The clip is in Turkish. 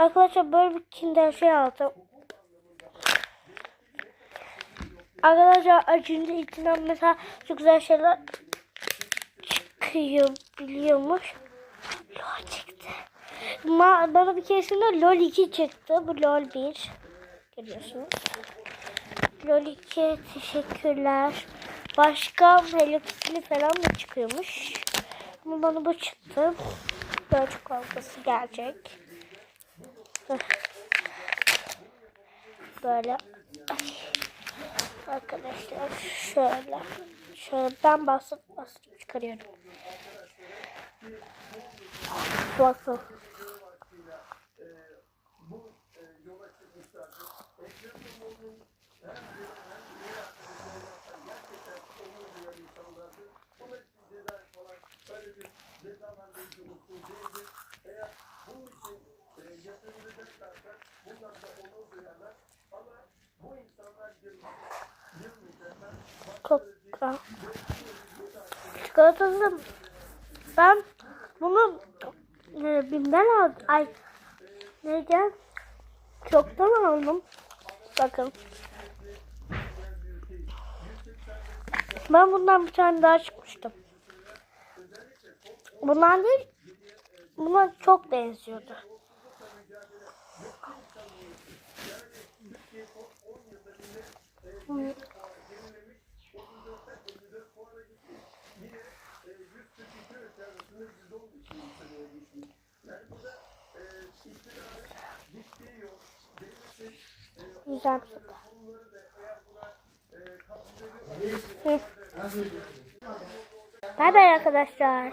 Arkadaşlar böyle bir kinder şey aldım. Arkadaşlar acınca içinden mesela çok güzel şeyler çıkıyor biliyormuş. LOL çıktı. Ma bana bir keresinde LOL 2 çıktı. Bu LOL 1. Görüyorsunuz. LOL 2 teşekkürler. Başka Hello falan da çıkıyormuş. Ama bana bu çıktı. Böyle çok algısı gerçek. Böyle. Arkadaşlar şöyle. Ben basıp basıp çıkarıyorum. Bakın. Koka. Çikolatası ben bunu e, bimden aldım. Ay neydi? Çoktan aldım. Bakın. Ben bundan bir tane daha çıkmıştım. Bundan değil. Buna çok benziyordu. Güzel bir. Hı. Bay bay arkadaşlar.